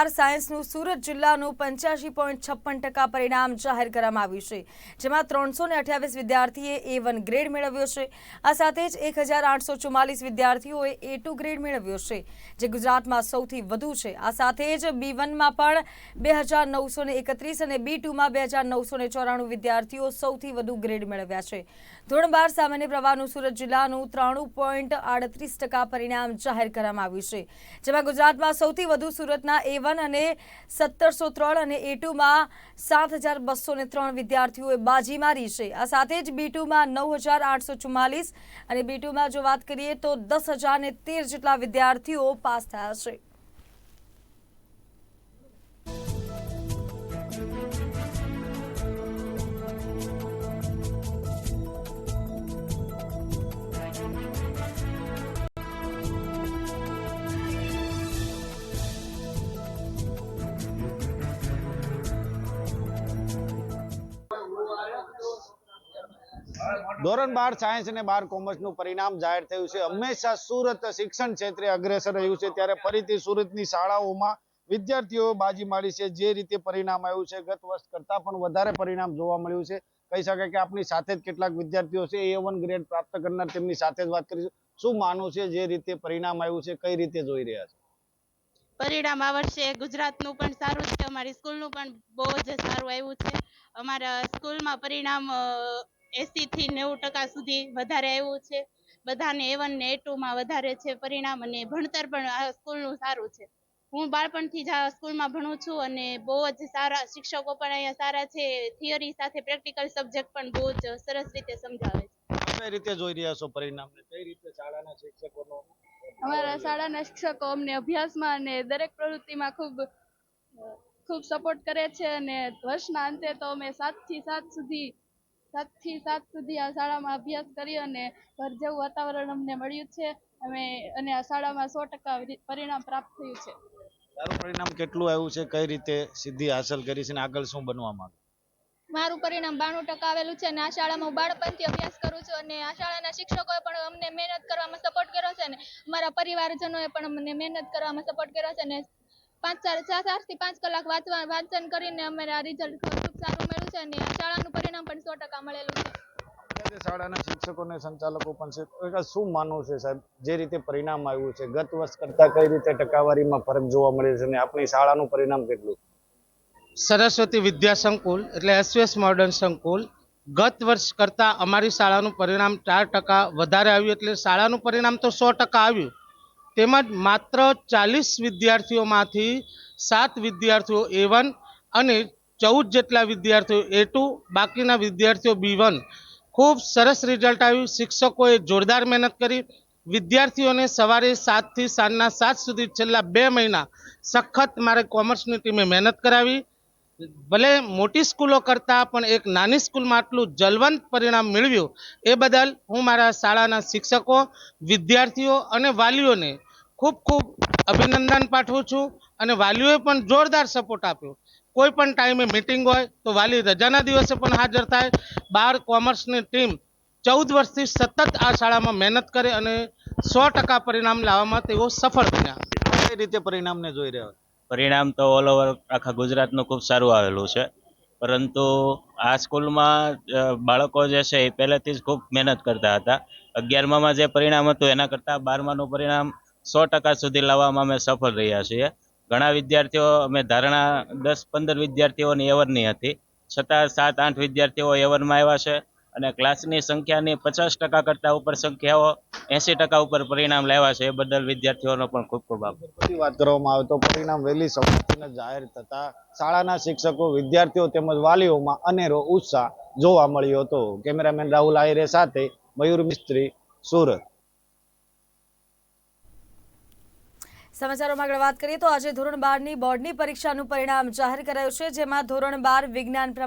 બાર સાયન્સનું સુરત જિલ્લાનું પંચ્યાસી પોઈન્ટ છપ્પન ટકા પરિણામ જાહેર કરવામાં આવ્યું છે, જેમાં ત્રણસો ને અઠ્યાવીસ વિદ્યાર્થીએ એ વન ગ્રેડ મેળવ્યો છે. આ સાથે જ એક હજાર આઠસો ચુમ્માલીસ વિદ્યાર્થીઓએ એ ટુ ગ્રેડ મેળવ્યો છે, જે ગુજરાતમાં સૌથી વધુ છે. આ સાથે જ બી વનમાં પણ બે હજાર નવસો ને એકત્રીસ અને બી ટુમાં બે હજાર નવસો ને ચોરાણું વિદ્યાર્થીઓ સૌથી વધુ ગ્રેડ મેળવ્યા છે. ધોરણ બાર સામાન્ય પ્રવાહનું સુરત જિલ્લાનું ત્રાણું પોઈન્ટ આડત્રીસ ટકા પરિણામ જાહેર કરવામાં આવ્યું છે, જેમાં ગુજરાતમાં સૌથી વધુ સુરતના એ વન અને સત્તરસો ત્રણ અને એ ટુમાં સાત હજાર બસો ને ત્રણ વિદ્યાર્થીઓએ બાજી મારી છે. આ સાથે જ બી ટુમાં નવ હજાર આઠસો ચુમ્માલીસ અને બી ટુમાં જો વાત કરીએ તો દસ હજાર તેર જેટલા વિદ્યાર્થીઓ પાસ થયા છે. ધોરણ બાર સાયન્સ અને બાર કોમર્સનું પરિણામ જાહેર થયું છે. હંમેશા સુરત શિક્ષણ ક્ષેત્રે અગ્રેસર રહ્યું છે. ત્યારે ફરીથી સુરતની શાળાઓમાં વિદ્યાર્થીઓ બાજી મારી છે. જે રીતે પરિણામ આવ્યું છે, ગત વર્ષ કરતા પણ વધારે પરિણામ જોવા મળ્યું છે. કહી શકાય કે આપણી સાથે જ કેટલાક વિદ્યાર્થીઓ છે. એ વન ગ્રેડ પ્રાપ્ત કરનાર તેમની સાથે જ વાત કરીશું શું માનવું છે જે રીતે પરિણામ આવ્યું છે, કઈ રીતે જોઈ રહ્યા છે? પરિણામ આ વર્ષે ગુજરાતનું પણ સારું છે. અમારી સ્કૂલનું પણ બહુ જ સારું આવ્યું છે. અમારા સ્કૂલમાં પરિણામ એસી થી નેવું ટકા સુધી વધારે આવ્યું છે. બધાને એ વન ને એ ટુમાં વધારે છે. પરિણામ અને ભણતર પણ આ સ્કૂલનું સારું છે. હું બાળપણથી જ આ સ્કૂલમાં ભણું છું અને બહુ જ સારા શિક્ષકો પણ અહીંયા સારા છે. થિયરી સાથે પ્રેક્ટિકલ સબ્જેક્ટ પણ બહુ જ સરસ રીતે સમજાવે છે. કઈ રીતે જોઈ રહ્યા છો પરિણામને? કઈ રીતે શાળાના શિક્ષકોનો? અમારા શાળાના શિક્ષકો અમને અભ્યાસમાં અને દરેક પ્રવૃત્તિમાં ખૂબ ખૂબ સપોર્ટ કરે છે અને વર્ષના અંતે તો અમે સાતથી સાત સુધી સાતથી સાત સુધી આ શાળામાં અભ્યાસ કરી અને ઘર જેવું વાતાવરણ અમને મળ્યું છે. અમે અને આ શાળામાં સો ટકા પરિણામ પ્રાપ્ત થયું છે. તારું પરિણામ કેટલું આવ્યું છે? કઈ રીતે સિદ્ધિ હાંસલ કરી છે અને આગળ શું બનવા માંગે? મારું પરિણામ બાણું ટકા આવેલું છે અને આ શાળામાં હું બાળપણથી અભ્યાસ કરું છું અને આ શાળાના શિક્ષકોએ પણ અમને મહેનત કરવામાં સપોર્ટ કર્યો છે અને મારા પરિવારજનોએ પણ અમને મહેનત કરવામાં સપોર્ટ કર્યો છે અને પાંચ ચાર ચારથી પાંચ કલાક વાંચવા વાંચન કરીને અમારે આ રિઝલ્ટ ખૂબ સારું મળ્યું છે અને આ શાળાનું સો ટકા મળેલું છે. શાળાના શિક્ષકોને સંચાલકો પણ છે. શું માનવું છે સાહેબ? જે રીતે પરિણામ આવ્યું છે ગત વર્ષ કરતા કઈ રીતે ટકાવારીમાં ફરક જોવા મળે છે અને આપણી શાળાનું પરિણામ કેટલું? સરસ્વતી વિદ્યા સંકુલ એટલે એસવીએસ મોડર્ન સંકુલ. ગત વર્ષ કરતાં અમારી શાળાનું પરિણામ ચાર ટકા વધારે આવ્યું એટલે શાળાનું પરિણામ તો સો ટકા આવ્યું. તેમજ માત્ર ચાલીસ વિદ્યાર્થીઓમાંથી સાત વિદ્યાર્થીઓ એ વન અને ચૌદ જેટલા વિદ્યાર્થીઓ એ ટુ બાકીના વિદ્યાર્થીઓ બી વન ખૂબ સરસ રિઝલ્ટ આવ્યું. શિક્ષકોએ જોરદાર મહેનત કરી. વિદ્યાર્થીઓને સવારે સાતથી સાંજના સાત સુધી છેલ્લા બે મહિના સખત મારે કોમર્સની ટીમે મહેનત કરાવી. ભલે મોટી સ્કૂલો કરતાં, પણ એક નાની સ્કૂલમાં આટલું જલવંત પરિણામ મેળવ્યું, એ બદલ હું મારા શાળાના શિક્ષકો, વિદ્યાર્થીઓ અને વાલીઓને ખૂબ ખૂબ અભિનંદન પાઠવું છું અને વાલીઓએ પણ જોરદાર સપોર્ટ આપ્યો. કોઈ પણ ટાઈમે મિટિંગ હોય તો વાલી રજાના દિવસે પણ હાજર થાય. બાર કોમર્સની ટીમ ચૌદ વર્ષથી સતત આ શાળામાં મહેનત કરે અને સો ટકા પરિણામ લાવવામાં તેઓ સફળ બન્યા. કઈ રીતે પરિણામને જોઈ રહ્યા પરિણામ તો ઓલ ઓવર આખા ગુજરાતનું ખૂબ સારું આવેલું છે. પરંતુ આ સ્કૂલમાં બાળકો જે છે એ પહેલેથી જ ખૂબ મહેનત કરતા હતા. અગિયારમામાં જે પરિણામ હતું એના કરતાં બારમાનું પરિણામ સો ટકા સુધી લાવવામાં અમે સફળ રહ્યા છીએ. ઘણા વિદ્યાર્થીઓ, અમે ધારણા દસ પંદર વિદ્યાર્થીઓની એવરની હતી. છતાં સાત આઠ વિદ્યાર્થીઓ એવરમાં આવ્યા છે અને ક્લાસની સંખ્યાની પચાસ ટકા કરતાં ઉપર સંખ્યાઓ એંસી ટકા ઉપર પરિણામ લાવ્યા છે. એ બદલ વિદ્યાર્થીઓનો પણ ખૂબ ખૂબ આભાર. વાત કરવામાં આવે તો પરિણામ વહેલી સવારથી જાહેર થતા શાળાના શિક્ષકો, વિદ્યાર્થીઓ તેમજ વાલીઓમાં અનેરો ઉત્સાહ જોવા મળ્યો હતો. કેમેરામેન રાહુલ આયરે સાથે મયુર મિસ્ત્રી, સુરત. સમાચારોમાં આગળ વાત કરીએ તો આજે ધોરણ બારની બોર્ડની પરીક્ષાનું પરિણામ જાહેર કરાયું છે, જેમાં ધોરણ બાર વિજ્ઞાન